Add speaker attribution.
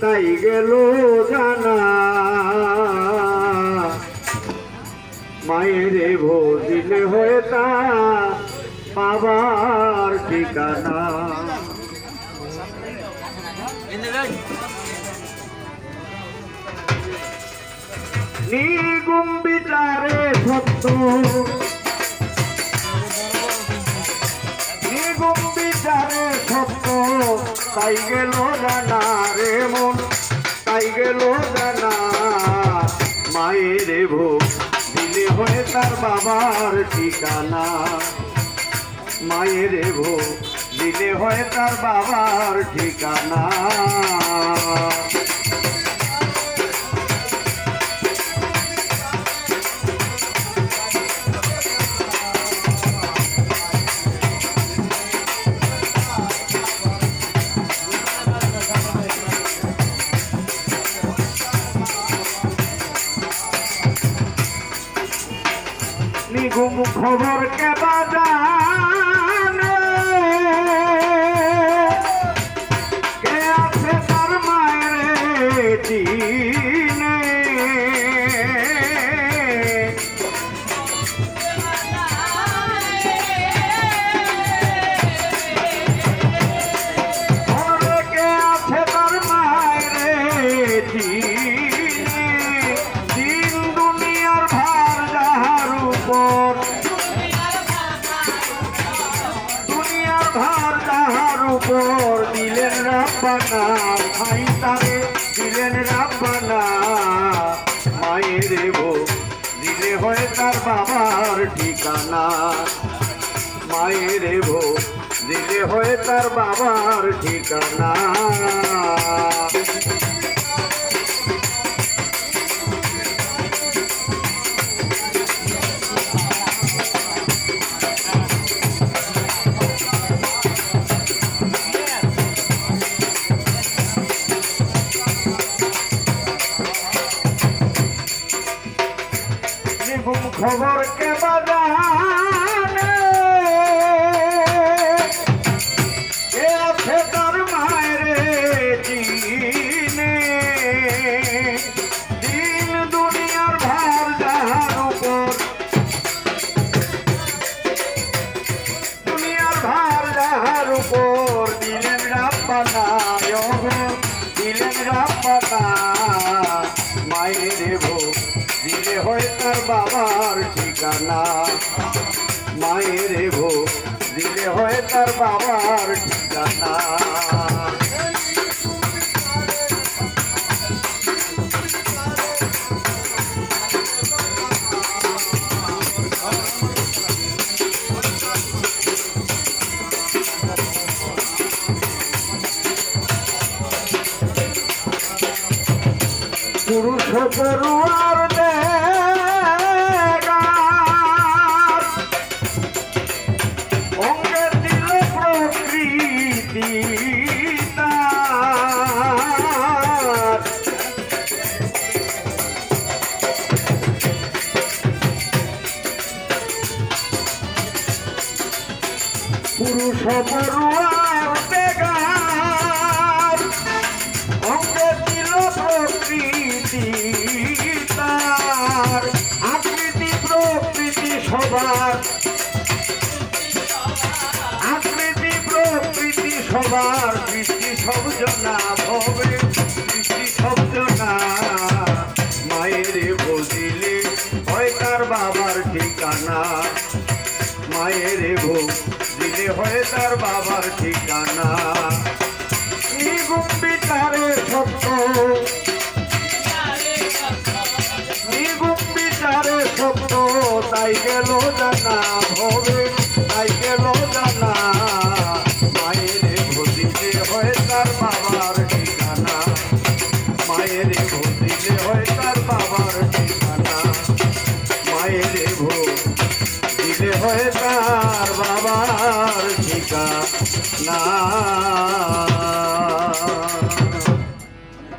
Speaker 1: তাই গেল জানা। মায়ের ভোজিলে হয়ে তা বাবার ঠিকানা। নিগুম বিচারে সত্য। নিগুম বিচারে সত্য। তাই গেল জানা রে মন, তাই গেল জানা মায়ের ভোগ। দিলে হয়ে তার বাবার ঠিকানা। মায়ের ভোগ, দিলে হয়ে তার বাবার ঠিকানা। নিগুম খবর কে বাজানে উপর দিলেন রাব্বানা ভাই তারে, দিলেন রাব্বানা মায়ের ভো দিলে হয় তার বাবার ঠিকানা। মায়ের ভো দিলে হয় তার বাবার ঠিকানা। খবর কে বাজানে। কে আছে তার মায়ের দিনে দিন দুনিয়ার ভার যাহার উপর। দুনিয়ার ভার যাহার উপর দিলেন রাব্বানা। তার বাবার ঠিকানা। মায়ের ভোগ দিলে হয় তার বাবার ঠিকানা। পুরুষ পড়ুয়ার দেগার পড়ুয়ার দেগার অঙ্গে দিল প্রকৃতি তার। আকৃতি প্রকৃতি সবার। আকৃতি প্রকৃতি সবার দৃষ্টি শব্দ না ভবে। হয় তার বাবার ঠিকানা। নিগুম বিচারে সত্য গুম্বি তারে সত্য তাই গেল জানা ভবে তাই গেল জানা। মায়ের হয়ে তার বাবার যেতে হয় তার বাবার ঠিকানা।